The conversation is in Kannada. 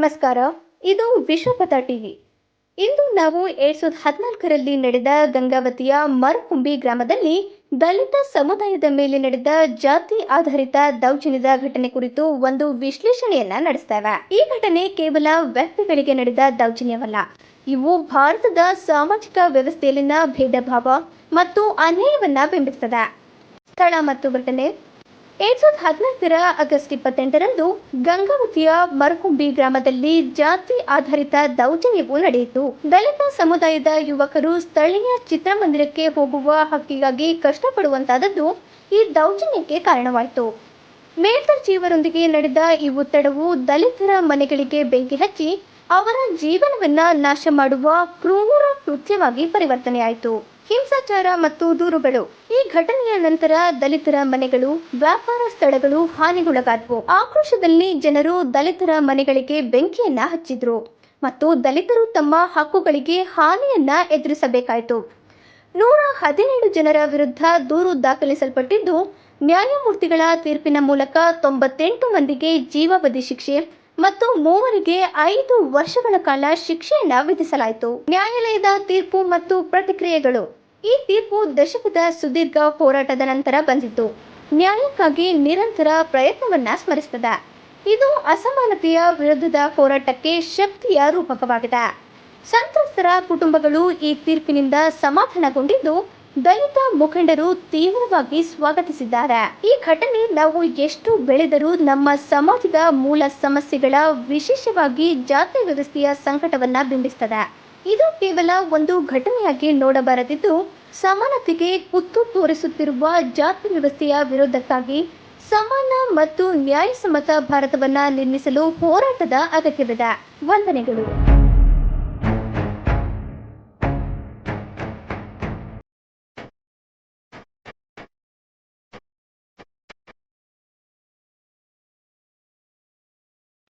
ನಮಸ್ಕಾರ. ಇದು ವಿಶ್ವಪಥ ಟಿವಿ. ಇಂದು ನಾವು ಎರಡ್ ಸಾವಿರದ ಹದಿನಾಲ್ಕರಲ್ಲಿ ನಡೆದ ಗಂಗಾವತಿಯ ಮರಕುಂಬಿ ಗ್ರಾಮದಲ್ಲಿ ದಲಿತ ಸಮುದಾಯದ ಮೇಲೆ ನಡೆದ ಜಾತಿ ಆಧಾರಿತ ದೌರ್ಜನ್ಯದ ಘಟನೆ ಕುರಿತು ಒಂದು ವಿಶ್ಲೇಷಣೆಯನ್ನ ನಡೆಸ್ತೇವೆ. ಈ ಘಟನೆ ಕೇವಲ ವ್ಯಕ್ತಿಗಳಿಗೆ ನಡೆದ ದೌರ್ಜನ್ಯವಲ್ಲ. ಇವು ಭಾರತದ ಸಾಮಾಜಿಕ ವ್ಯವಸ್ಥೆಯಲ್ಲಿನ ಭೇದ ಭಾವ ಮತ್ತು ಅನ್ಯಾಯವನ್ನ ಬಿಂಬಿಸ್ತದೆ. ಸ್ಥಳ ಮತ್ತು ಘಟನೆ. ಎರಡ್ ಸಾವಿರದ ಹದಿನಾಲ್ಕರ ಆಗಸ್ಟ್ ಇಪ್ಪತ್ತೆಂಟರಂದು ಗಂಗಾವತಿಯ ಮರಕುಂಬಿ ಗ್ರಾಮದಲ್ಲಿ ಜಾತಿ ಆಧಾರಿತ ದೌರ್ಜನ್ಯವು ನಡೆಯಿತು. ದಲಿತ ಸಮುದಾಯದ ಯುವಕರು ಸ್ಥಳೀಯ ಚಿತ್ರಮಂದಿರಕ್ಕೆ ಹೋಗುವ ಹಕ್ಕಿಗಾಗಿ ಕಷ್ಟಪಡುವಂತಾದದ್ದು ಈ ದೌರ್ಜನ್ಯಕ್ಕೆ ಕಾರಣವಾಯಿತು. ಮೇಲ್ದರ್ಜೆಯವರೊಂದಿಗೆ ನಡೆದ ಈ ಒತ್ತಡವು ದಲಿತರ ಮನೆಗಳಿಗೆ ಬೆಂಕಿ ಹಚ್ಚಿ ಅವರ ಜೀವನವನ್ನ ನಾಶ ಮಾಡುವ ಕ್ರೂರ ಕೃತ್ಯವಾಗಿ ಪರಿವರ್ತನೆಯಾಯಿತು. ಹಿಂಸಾಚಾರ ಮತ್ತು ದೂರುಗಳು. ಈ ಘಟನೆಯ ನಂತರ ದಲಿತರ ಮನೆಗಳು, ವ್ಯಾಪಾರ ಸ್ಥಳಗಳು ಹಾನಿಗೊಳಗಾದವು. ಆಕ್ರೋಶದಲ್ಲಿ ಜನರು ದಲಿತರ ಮನೆಗಳಿಗೆ ಬೆಂಕಿಯನ್ನ ಹಚ್ಚಿದ್ರು. ಮತ್ತು ದಲಿತರು ತಮ್ಮ ಹಕ್ಕುಗಳಿಗೆ ಹಾನಿಯನ್ನ ಎದುರಿಸಬೇಕಾಯಿತು. ನೂರ ಹದಿನೇಳು ಜನರ ವಿರುದ್ಧ ದೂರು ದಾಖಲಿಸಲ್ಪಟ್ಟಿದ್ದು, ನ್ಯಾಯಮೂರ್ತಿಗಳ ತೀರ್ಪಿನ ಮೂಲಕ ತೊಂಬತ್ತೆಂಟು ಮಂದಿಗೆ ಜೀವಾವಧಿ ಶಿಕ್ಷೆ ಮತ್ತು ಮೂವರಿಗೆ ಐದು ವರ್ಷಗಳ ಕಾಲ ಶಿಕ್ಷೆಯನ್ನ ವಿಧಿಸಲಾಯಿತು. ನ್ಯಾಯಾಲಯದ ತೀರ್ಪು ಮತ್ತು ಪ್ರತಿಕ್ರಿಯೆಗಳು. ಈ ತೀರ್ಪು ದಶಕದ ಸುದೀರ್ಘ ಹೋರಾಟದ ನಂತರ ಬಂದಿತ್ತು. ನ್ಯಾಯಕ್ಕಾಗಿ ನಿರಂತರ ಪ್ರಯತ್ನವನ್ನ ಸ್ಮರಿಸುತ್ತದೆ ಇದು ಅಸಮಾನತೆಯ ವಿರುದ್ಧದ ಹೋರಾಟಕ್ಕೆ ಶಕ್ತಿಯ ರೂಪಕವಾಗಿದೆ. ಸಂತ್ರಸ್ತರ ಕುಟುಂಬಗಳು ಈ ತೀರ್ಪಿನಿಂದ ಸಮಾಧಾನಗೊಂಡಿದ್ದು ದಲಿತ ಮುಖಂಡರು ತೀವ್ರವಾಗಿ ಸ್ವಾಗತಿಸಿದ್ದಾರೆ. ಈ ಘಟನೆ ನಾವು ಎಷ್ಟು ಬೆಳೆದರೂ ನಮ್ಮ ಸಮಾಜದ ಮೂಲ ಸಮಸ್ಯೆಗಳ ವಿಶೇಷವಾಗಿ ಜಾತಿ ವ್ಯವಸ್ಥೆಯ ಸಂಕಟವನ್ನ ಬಿಂಬಿಸ್ತದೆ. ಇದು ಕೇವಲ ಒಂದು ಘಟನೆಯಾಗಿ ನೋಡಬಾರದಿದ್ದು, ಸಮಾನತೆಗೆ ಕುತ್ತು ತೋರಿಸುತ್ತಿರುವ ಜಾತಿ ವ್ಯವಸ್ಥೆಯ ವಿರೋಧಕ್ಕಾಗಿ ಸಮಾನ ಮತ್ತು ನ್ಯಾಯಸಮ್ಮತ ಭಾರತವನ್ನ ನಿರ್ಮಿಸಲು ಹೋರಾಟದ ಅಗತ್ಯವಿದೆ. ವಂದನೆಗಳು.